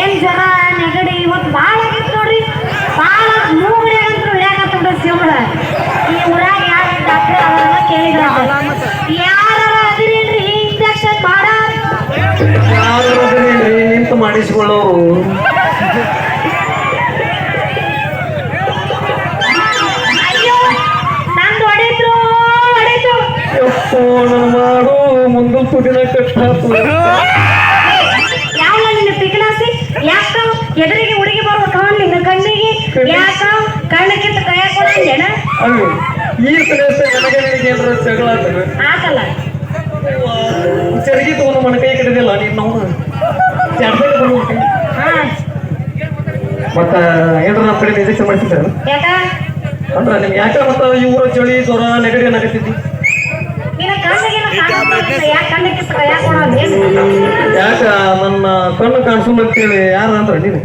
ಏನ್ ಜನ ನೆಗಡಿ? ಇವತ್ತು ಭಾಳ ಆಗಿತ್ತು ನೋಡ್ರಿ. ಭಾಳ ಮೂಗಡೆ ಅಂತೂ ಇಳ್ಯಾಕತ್ತ ಬಿಡ ಶಿವಳ ಈ ಊರಾಗ ಯಾರ ಡಾಕ್ಟರ್ ಅವರೆಲ್ಲ ಕೇಳಿದ್ರ ಯಾರ ಅದಿರೇನ್ರಿ? ಇಂಜೆಕ್ಷನ್ ಮಾಡ. ಯಾರು ನಿಂತು ಮಾಡಿಸ್ಕೊಳ್ಳೋರು. ನನ್ನ ಮಾಡು. ಮುಂದಲ್ ತುದಿನ ಕಟ್ಟಾತು ಎದುರಿಗೆ ಹುಡುಗಿ ಬರ್ಬೇಕು ನಿನ್ನ ಕಣ್ಣಿಗೆ. ಯಾಕ ಕಣ್ಣಕ್ಕಿಂತ ಕೈ ಅಯ್ಯೋ ಈ ಕಡೆ ನನಗೆ ನಿನಗೆ ಏನಾರ ಜಗಳ ಆಗ್ತದೆ? ಹಾಕಲ್ಲ. ಚರಗಿ ತಗೊಂಡು ಮನ ಕೈ ಕಟ್ಟಿದಿಲ್ಲ ನೀನು ನಾವು ಮತ್ತ ಏನ್ರ ನಮ್ಮ ಕಡೆ ಇಂಜೆಕ್ಷನ್ ಯಾಕ? ಅಂದ್ರ ನಿಮ್ಗೆ ಯಾಕೆ ಮತ್ತ ಊರ ಚಳಿ ಜ್ವರ ನೆಗಡಿ ಏನಾಗತ್ತಿದ್ದಿ ಯಾಕೆ ನನ್ನ ಕಣ್ಣು ಕಾಣಿಸೋಲ್ಲಂತೇಳಿ ಯಾರು ಅಂದ್ರ ನೀನು?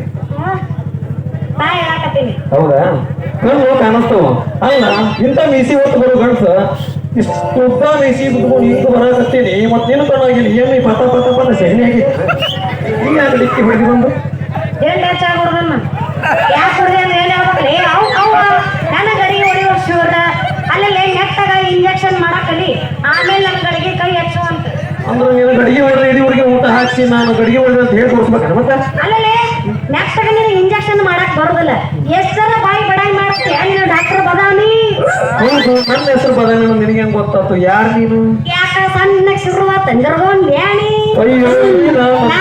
ಬಾಯ್ ಹೇಳಕತ್ತೀನಿ. ಹೌದಾ? ಕಣ್ಣು ಕಾಣಿಸ್ತಾವ? ಅಲ್ಲ ಇಂಥ ಮೀಸಿ ಹೊತ್ತು ಬರೋ ಗಂಡ್ಸ ಇಷ್ಟು ಉದ್ದ ಮೀಸಿ ಬಿಟ್ಕೊಂಡು ಈಗ ಬರಕತ್ತೀನಿ ಮತ್ತೆ ನೀನು ಕಣ್ಣಾಗಿಲ್ಲ ಏನು ಈ ಪತ ಪತ ಪಟ ಸೆಗಣಿ ಆಗಿತ್ತು ಹಿಂಗೆ ಯಾಕೆ ಡಿಕ್ಕಿ ಹೊಡೆದು ಬಂದು ಏನ್ ಹೆಚ್ಚಾಗಿ ಹೊಡ್ದನ್ನ ಯಾಕೆ ಹೊಡ್ದೆ ಅಂದ್ರೆ ಏನ್ ಹೇಳ್ಬೇಕ್ರಿ ಅವ್ ಅವ್ ನನ್ನ ಗಡಿಗೆ ಹೊಡೆಯುವ ಶಿವದ ಅಲ್ಲೇ ನೆಟ್ಟಾಗ ಇಂಜೆಕ್ಷನ್ ಮಾಡಕ್ಕಲಿ ಆಮೇಲೆ ನನ್ನ ಗಡಿಗೆ ಕೈ ಹೆಚ್ಚು ಅಂತ ಅಂದ್ರೆ ನೀನು ಗಡಿಗೆ ಹೊಡೆದ್ರೆ ಇಡೀ ಊಟ ಹಾಕ್ಸಿ ನಾನು ಗಡಿಗೆ ಹೊಡೆದ್ರೆ ಅಂತ ಹೇಳಿ ತೋರಿಸ್ಬೇಕು ಮತ್ತೆ? ಅಲ್ಲೇ ನೀನು ಇಂಜೆಕ್ಷನ್ ಮಾಡಕ್ ಬರೋದಿಲ್ಲ. ಎಷ್ಟರ ಬಾಯಿ ಬಡಾಯಿ ಮಾಡ್ತಿ ನೀನು ಡಾಕ್ಟರ್ ಬದಾಮಿ. ಹೌದು ನನ್ನ ಹೆಸರು ಬದಾಮಿ ನಿನಗೆ ಹೆಂಗ್ ಗೊತ್ತಾತು ಯಾರು ನೀನು? ಯಾಕ ಸಣ್ಣ ಶುರುವಾತ ತಂದಿರೋನ್ ಬ್ಯಾಣಿ ಅಯ್ಯೋ ನಾ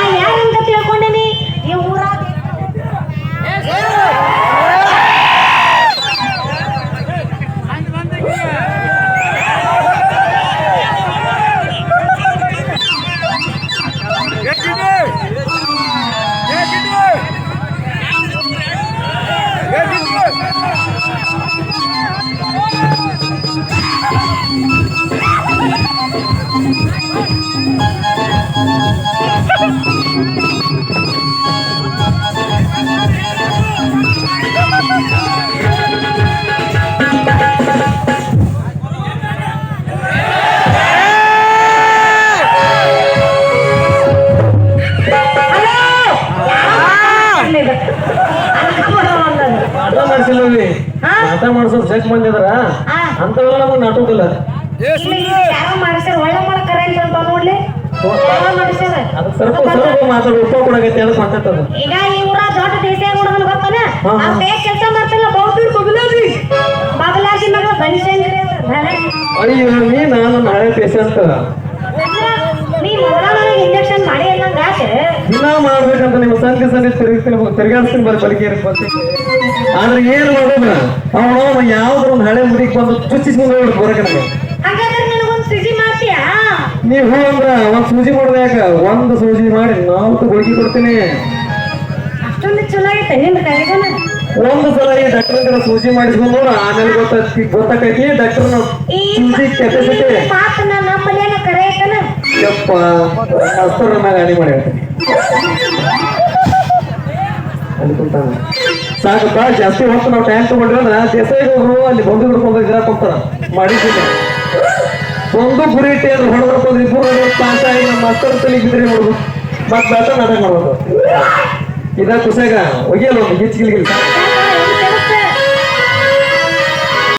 ಆಟ ಮಾಡಿಸಿಲ್ಲವಿ ಹಾ? ಆಟ ಮಾಡಿಸೋದು ಚೆಕ್ ಬಂದಿದ್ರ. ಅಂತವೆಲ್ಲ ನಮಗೆ ನಾಟಕಲ್ಲ ಯಾರೋ ಮಾಡಿಸ್ಯಾರ ಒಳ್ಳೆ ಕರೆಂಟ್ ಅಂತ ನೋಡ್ಲಿ. ಈಗ ಈ ಊರ ದೊಡ್ಡ ದೇಶ ಗೊತ್ತಾನ? ಕೆಲಸ ಮಾಡ್ತಿಲ್ಲ ಮಗ ಅಯ್ಯೋ ನೀ ನಾನು ಹಳೆ ಪೇಷಂಟ್ ಇಂಜೆಕ್ಷನ್ ಮಾಡಿ ಅನ್ನಂಗ ದಿನ ಮಾಡ್ಬೇಕಂತ ತಿರುಗಿಸ್ತೀನಿ ತಿರುಗಾಡಿಸ್ತೀನಿ ಬರೀ ಬರ್ತೀನಿ ಆದ್ರೆ ಏನು ಮಾಡೋದ? ಅವನು ಯಾವ್ದ್ರ ಒಂದು ಹಳೆ ಮುಡಿಗೆ ಬಂದು ಚುಚ್ಚಿಸ್ಕೊಂಡು ಬರಕ್ಕೆ ಬರಕ ನಮಗೆ ಹಾಗಾದ್ರೆ ನನಗೊಂದು ಸಿಜಿ ಮಾಡ್ತೀಯಾ ನೀವು ಹೂ ಅಂದ್ರ ಒಂದ್ ಸೂಜಿ ಮಾಡೋದು ಯಾಕ? ಒಂದು ಸೂಜಿ ಮಾಡಿ ನಾಲ್ಕು ಗುಳಿಗೆ ಕೊಡ್ತೀನಿ. ಅಷ್ಟೊಂದು ಚಲೋ ಐತೆ ಒಂದು ಸಲ ಈ ಡಾಕ್ಟರ್ ಸೂಜಿ ಮಾಡಿಸ್ಕೊಂಡು ಆಮೇಲೆ ಗೊತ್ತಾಕೈತಿ ಡಾಕ್ಟರ್ ಈ ಸೂಜಿ ಕೆಪಾಸಿಟಿ ಮಾತನ್ನ ನಮ್ಮಲ್ಲೇನ ಕರೆ ಐತನ? ಯಪ್ಪ ಅಷ್ಟರ ಮ್ಯಾಗ ಅಡಿ ಮಾಡಿ ಅನ್ಕೊಂತಾನ. ಸಾಕಪ್ಪ ಜಾಸ್ತಿ ಹೊತ್ತು ನಾವು ಟೈಮ್ ತಗೊಂಡ್ರೆ ಅಂದ್ರೆ ದೇಸಾಯಿಗೆ ಹೋಗ್ರು ಅಲ್ಲಿ ಬಂದು ಹಿಡ್ಕೊಂಡು ಕೊಡ್ತಾರ ಮಾಡಿದ್ದೀನಿ ಒಂದು ಗುರಿ ಇಟ್ಟು ಅದು ಹೊಡೆದ್ಕೊಂಡು ಇಬ್ಬರು ಅಂತ ನಮ್ಮ ಮಾಸ್ತರ್ ತಲೆ ಬಿದ್ರಿ ನೋಡುದು. ಮತ್ತೆ ನಾಟಕ ಮಾಡೋದು. ಇದ ಕುಸಾಗ ಒಗಿಯಲ್ಲ ಒಂದು ಗಿಚ್ಚಿಗಿಲ್ಗಿಲ್ಲ